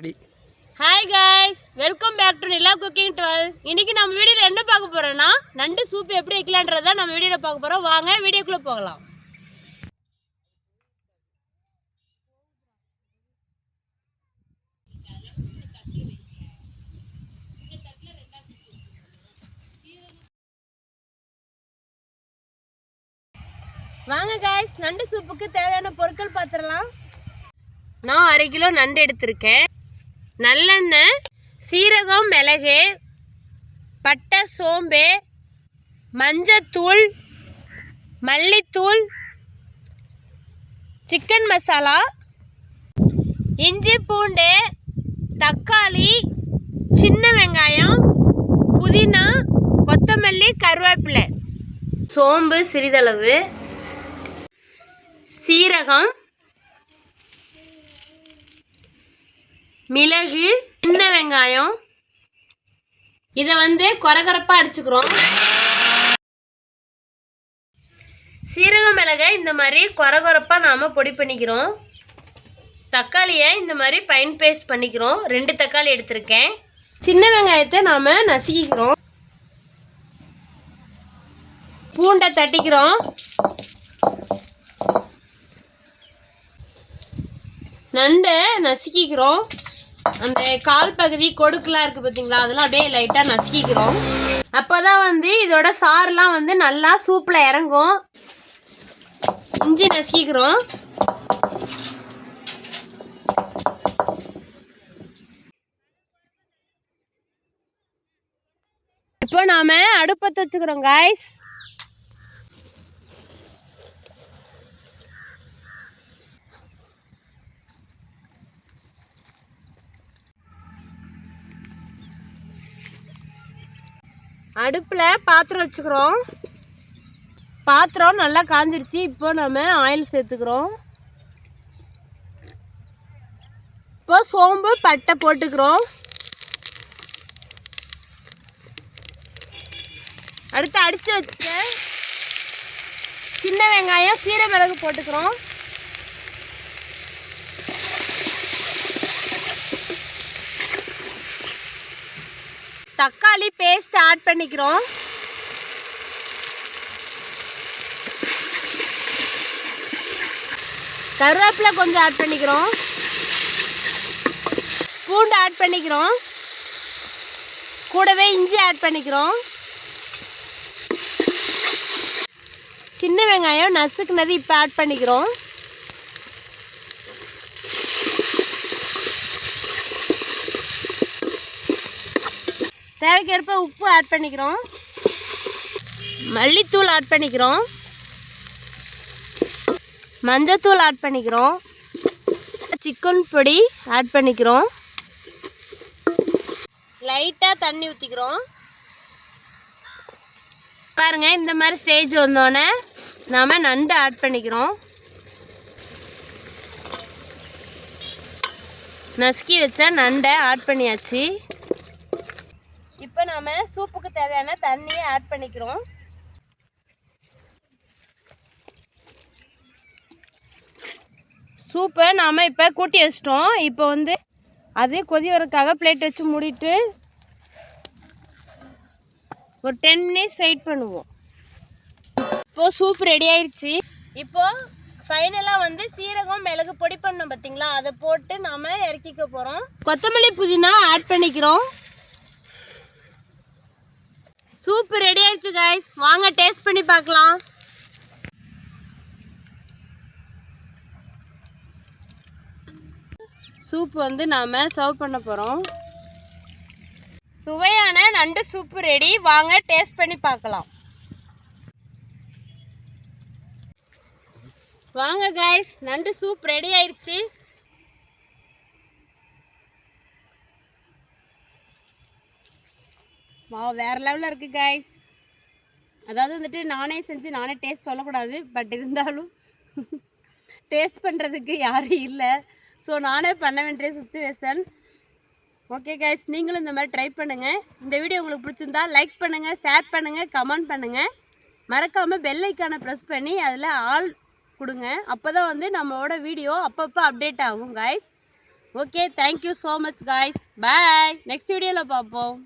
Hi guys welcome back to Nila cooking twelve இன்னைக்கு நம்ம வீடியோவில் என்ன பார்க்க போகிறோன்னா நண்டு சூப் எப்படி வைக்கலான்றதை நம்ம வீடியோவில் பார்க்க போறோம். வாங்க வீடியோக்குள்ள போகலாம். வாங்க காய்ஸ் நண்டு சூப்புக்கு தேவையான பொருட்கள் பார்த்துடலாம். நான் அரை கிலோ நண்டு எடுத்திருக்கேன். நல்லெண்ணெய் சீரகம் மிளகு பட்டை சோம்பு மஞ்சத்தூள் மல்லித்தூள் சிக்கன் மசாலா இஞ்சி பூண்டு தக்காளி சின்ன வெங்காயம் புதினா கொத்தமல்லி கருவேப்பிலை. சோம்பு சிறிதளவு சீரகம் மிளகு சின்ன வெங்காயம். இதை வந்து கொரகரப்பாக அடிச்சுக்கிறோம். சீரக மிளகை இந்த மாதிரி கொரகொரப்பாக நாம் பொடி பண்ணிக்கிறோம். தக்காளியை இந்த மாதிரி பைன் பேஸ்ட் பண்ணிக்கிறோம். ரெண்டு தக்காளி எடுத்திருக்கேன். சின்ன வெங்காயத்தை நாம் நசுக்கிக்கிறோம். பூண்டை தட்டிக்கிறோம். நண்டை நசுக்கிக்கிறோம். அந்த கால் பகுதி கொடுக்குலாம் இருக்குது பார்த்தீங்களா அதெல்லாம் அப்படியே லைட்டாக நசுக்கிக்கிறோம். அப்போ தான் வந்து இதோட சாறுலாம் வந்து நல்லா சூப்பில் இறங்கும். இஞ்சி நசுக்கிக்கிறோம். இப்போ நாம் அடுப்பத்தை வச்சுக்கிறோம் காய்ஸ் அடுப்பில் பாத்திரம் வச்சுக்கிறோம். பாத்திரம் நல்லா காஞ்சிருச்சு. இப்போ நம்ம ஆயில் சேர்த்துக்கிறோம். இப்போ சோம்பு பட்டை போட்டுக்கிறோம். அடுத்து அடித்து வச்ச சின்ன வெங்காயம் சீரமிளகு போட்டுக்கிறோம். தக்காளி பேஸ்ட் ஆட் பண்ணிக்கிறோம். கருவேப்பிலை கொஞ்சம் ஆட் பண்ணிக்கிறோம். பூண்டு ஆட் பண்ணிக்கிறோம். கூடவே இஞ்சி ஆட் பண்ணிக்கிறோம். சின்ன வெங்காயம் நசுக்குனது இப்போ ஆட் பண்ணிக்கிறோம். தேவைக்கேற்ப உப்பு ஆட் பண்ணிக்கிறோம். மல்லித்தூள் ஆட் பண்ணிக்கிறோம். மஞ்சத்தூள் ஆட் பண்ணிக்கிறோம். சிக்கன் பொடி ஆட் பண்ணிக்கிறோம். லைட்டாக தண்ணி ஊற்றிக்கிறோம் பாருங்கள் இந்த மாதிரி ஸ்டேஜ் வந்தோடனே நாம் நண்டு ஆட் பண்ணிக்கிறோம். நசுக்கி வச்ச நண்டை ஆட் பண்ணியாச்சு. இப்போ நாம் சூப்புக்கு தேவையான தண்ணியை ஆட் பண்ணிக்கிறோம். சூப்பை நாம் இப்போ கூட்டி வச்சிட்டோம். இப்போ வந்து அதே கொதி வரதுக்காக பிளேட் வச்சு மூடிட்டு ஒரு டென் மினிட்ஸ் வெயிட் பண்ணுவோம். இப்போது சூப் ரெடி ஆயிடுச்சு இப்போது ஃபைனலாக வந்து சீரகம் மிளகு பொடி பண்ணோம் பார்த்தீங்களா அதை போட்டு நாம் இறக்கிக்க போகிறோம் கொத்தமல்லி புதினா ஆட் பண்ணிக்கிறோம். சூப் ரெடி ஆயிடுச்சு கைஸ் வாங்க டேஸ்ட் பண்ணி பார்க்கலாம். சூப் வந்து நாம் சர்வ் பண்ண போகிறோம் சுவையான நண்டு சூப் ரெடி வாங்க டேஸ்ட் பண்ணி பார்க்கலாம். வாங்க கைஸ் நண்டு சூப் ரெடி ஆயிடுச்சு. வா வேறு லெவலில் இருக்குது காய்ஸ் அதாவது வந்துட்டு நானே செஞ்சு நானே டேஸ்ட் சொல்லக்கூடாது பட் இருந்தாலும் டேஸ்ட் பண்ணுறதுக்கு யாரும் இல்லை. ஸோ நானே பண்ண வேண்டிய சுச்சுவேஷன் ஓகே கைஸ் நீங்களும் இந்த மாதிரி ட்ரை பண்ணுங்கள் இந்த வீடியோ உங்களுக்கு பிடிச்சிருந்தா லைக் பண்ணுங்கள் ஷேர் பண்ணுங்கள் கமெண்ட் பண்ணுங்கள் மறக்காமல் பெல் ஐக்கானை ப்ரெஸ் பண்ணி அதில் ஆல் கொடுங்க. அப்போ தான் வந்து நம்மளோட வீடியோ அப்பப்போ அப்டேட் ஆகும் guys okay thank you so much guys bye next வீடியோவில் பார்ப்போம்.